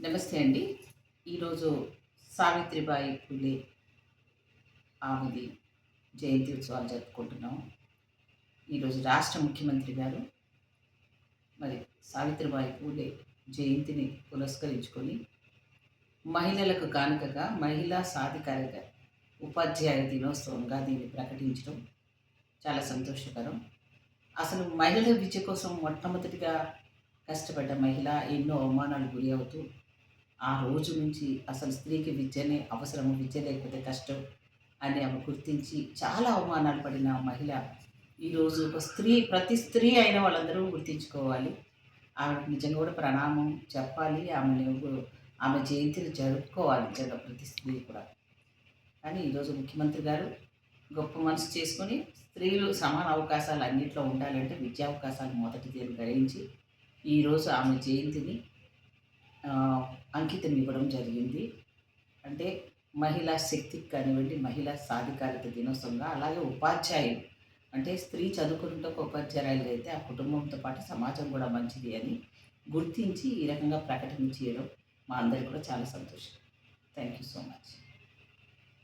నమస్తే అండి. ఈరోజు సావిత్రిబాయి పూలే ఆమెది జయంతి ఉత్సవాలు జరుపుకుంటున్నాం ఈరోజు రాష్ట్ర ముఖ్యమంత్రి గారు మరి సావిత్రిబాయి పూలే జయంతిని పురస్కరించుకొని మహిళలకు కానుకగా మహిళా సాధికారిక ఉపాధ్యాయ దినోత్సవంగా దీన్ని ప్రకటించడం చాలా సంతోషకరం. అసలు మహిళల విద్య కోసం మొట్టమొదటిగా కష్టపడ్డ మహిళ ఎన్నో అవమానాలు గురి అవుతూ ఆ రోజు నుంచి అసలు స్త్రీకి విద్యనే అవసరము విద్య లేకపోతే కష్టం అని ఆమె గుర్తించి చాలా అవమానాలు పడిన మహిళ. ఈరోజు ఒక స్త్రీ ప్రతి స్త్రీ అయిన వాళ్ళందరూ గుర్తించుకోవాలి. ఆమెకు నిజంగా కూడా ప్రణామం చెప్పాలి. ఆమెను ఆమె జయంతిని జరుపుకోవాలి నిజంగా ప్రతి స్త్రీ కూడా. కానీ ఈరోజు ముఖ్యమంత్రి గారు గొప్ప మనసు చేసుకొని స్త్రీలు సమాన అవకాశాలు అన్నింటిలో ఉండాలంటే విద్యా అవకాశాలు మొదటిది అని గ్రహించి ఈరోజు ఆమె జయంతిని అంకితం ఇవ్వడం జరిగింది. అంటే మహిళా శక్తికి కానివ్వండి మహిళా సాధికారిత దినోత్సవంగా అలాగే ఉపాధ్యాయులు. అంటే స్త్రీ చదువుకుంటూ ఒక ఉపాధ్యాయులు అయితే ఆ కుటుంబంతో పాటు సమాజం కూడా మంచిది అని గుర్తించి ఈ రకంగా ప్రకటించడం మా అందరికి కూడా చాలా సంతోషం. Thank you so much